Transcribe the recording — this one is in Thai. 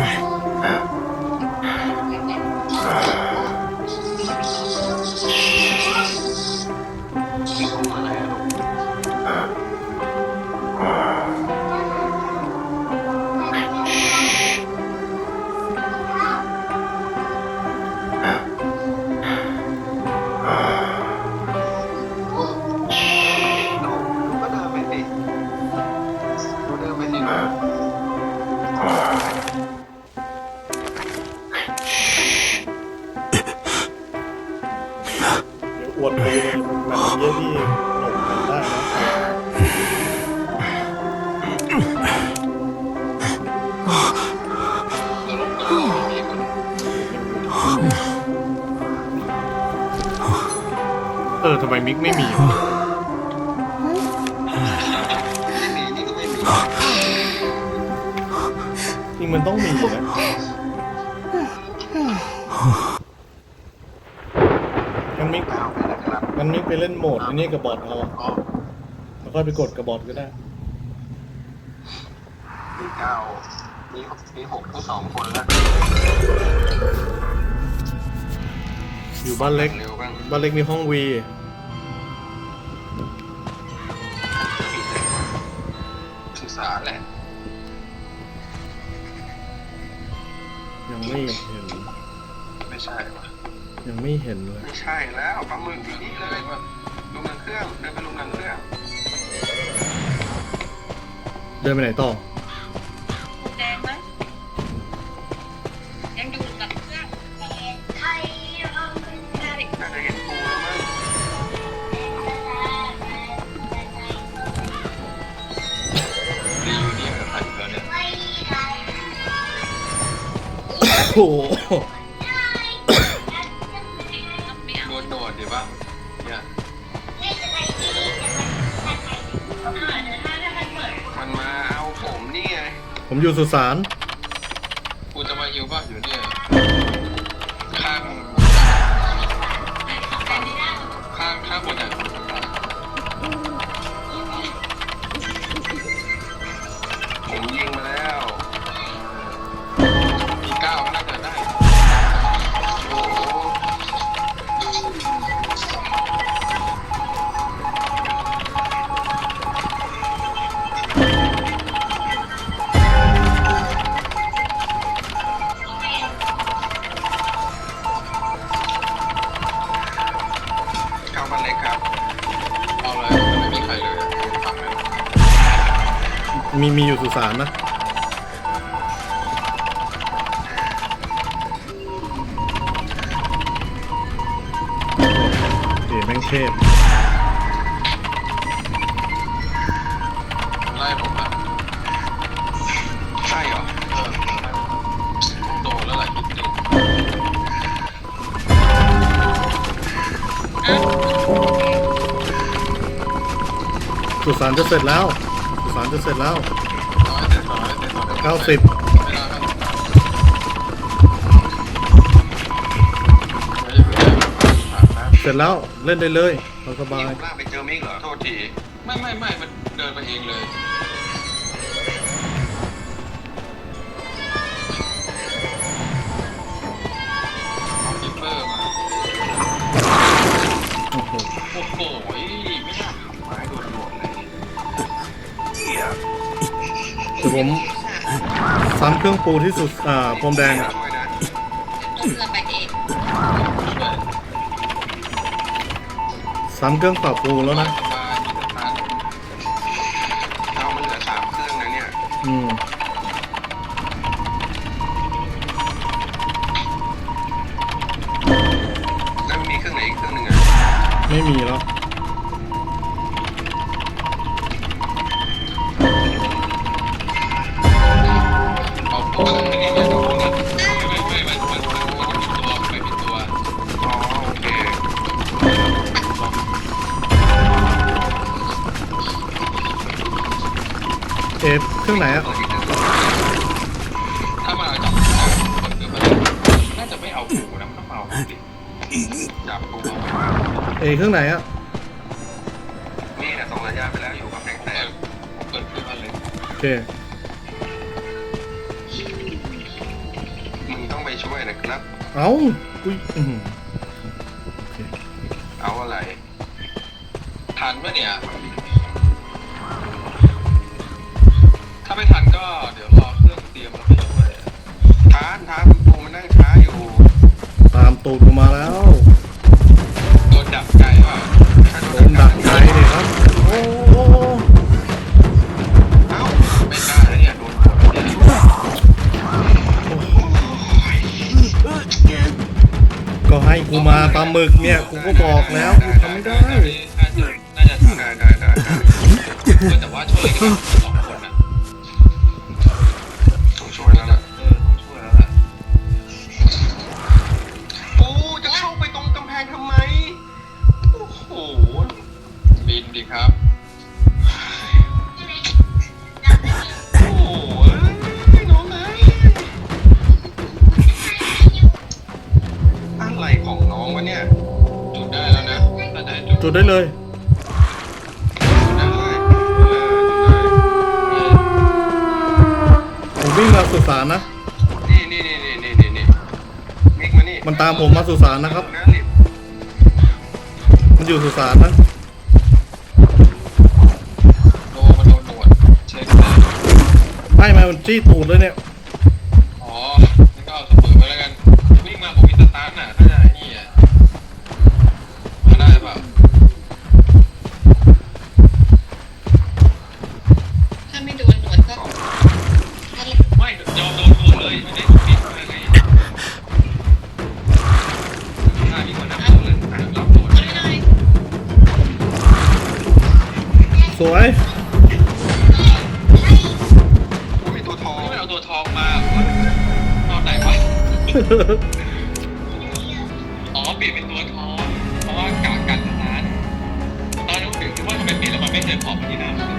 อ ไมมิกไม่มีวะไม่มีนี่ก็ไม่มีจริงมันต้องมีนะงั้นมิกเอาไปนะครับงั้นมิกไปเล่นโหมดอันนี้กับบอทเอาอ๋อแล้วค่อยไปกดกับบอทก็ได้มีเก้ามีมีหกทั้งสองคนแล้วอยู่บ้านเล็กเร็วบ้างบ้านเล็กมีห้องวี ษาแหละ ยังไม่เห็น ไม่ใช่วะยังไม่เห็นเลยไม่ใช่แล้วปลาหมึกอยู่นี่เลยว่าลุงนังเครื่องเดินไปลุงนังเครื่อง เดินไปไหนต่อ โอ้โหไม่เอาโดนโดดเดี๋ยวป่ะเนี่ยมันมาเอาผมนี่ไง ผมอยู่สุสานกูจะมาฮิวป่ะอยู่เนี่ยข้างข้างข้างบนอะผมยิง มีมีอยู่สุสานนะเอ๋แม่งเทพไล่ผมอะใช่เหรอเออโดนแล้วหลายทีหนึ่งสุสานจะเสร็จแล้วสุสานจะเสร็จแล้วร้อยเจ็ดร้อยเจ็ดร้อยเก้าสิบไม่ได้ครับไม่ได้ไม่ได้เสร็จแล้วเล่นได้เลยเราสบายนี่ผมลากไปเจอมิกเหรอ โทษที ไม่ไม่ไม่มันเดินมาเองเลย ดี๋ยวผมซ้ำเครื่องปูที่สุดอ่าพรมแดงช่วยนะเอาเรือไปเองช่วยซ้ำเครื่องเป่าปูแล้วนะสบายมีแต่พันเอามันเหลือสามเครื่องนะเนี่ยอืมแล้วมีเครื่องไหนอีกเครื่องหนึ่งอะไม่มีแล้ว อ๋อโอเคเอฟเครื่องไหนอะเปิดอีกเครื่องหนึ่งถ้ามาจับคนเกิดมาน่าจะไม่เอาปูนะมันต้องเอาปูดิจับปูเอเครื่องไหนอะนี่นะส่งสัญญาณไปแล้วอยู่กับแสงแสงเปิดขึ้นมาเลย โอเค ช่วยนะครับ เอ้าอุ้ยอื้อหือเอาอะไร ทันปะเนี่ย มาปลาหมึกเนี่ยกูก็บอกแล้วกูทำไม่ได้ น่าจะน่าจะทำได้ได้ได้แต่ว่าช่วยกันสองคนนะต้องช่วยแล้วล่ะเออต้องช่วยแล้วล่ะปูจะเข้าไปตรงกำแพงทำไม โอ้โหบินดิครับ น้องวะเนี่ย จุดได้แล้วนะถ้าได้จุดจุดได้เลย ได้เลยเออจุดได้ผมวิ่งมาสุสานนะนี่นี่นี่นี่นี่นี่นี่มิกมานี่มันตามผมมาสุสานนะครับ นะรีบมันอยู่สุสานนะ โดนมาโดนหนวดเช็คเลยไม่ไม่มันจี้ตูดเลยเนี่ย วยกูมีตัวทองไม่เอาตัวทองมาตอนไหนวะอ๋อเปลี่ยนเป็นตัวทองเพราะว่ากากันทหานตอนนั้นผมคิดว่าทำไมเปลี่ยนแล้วมันไม่เคยพอมที่หน้า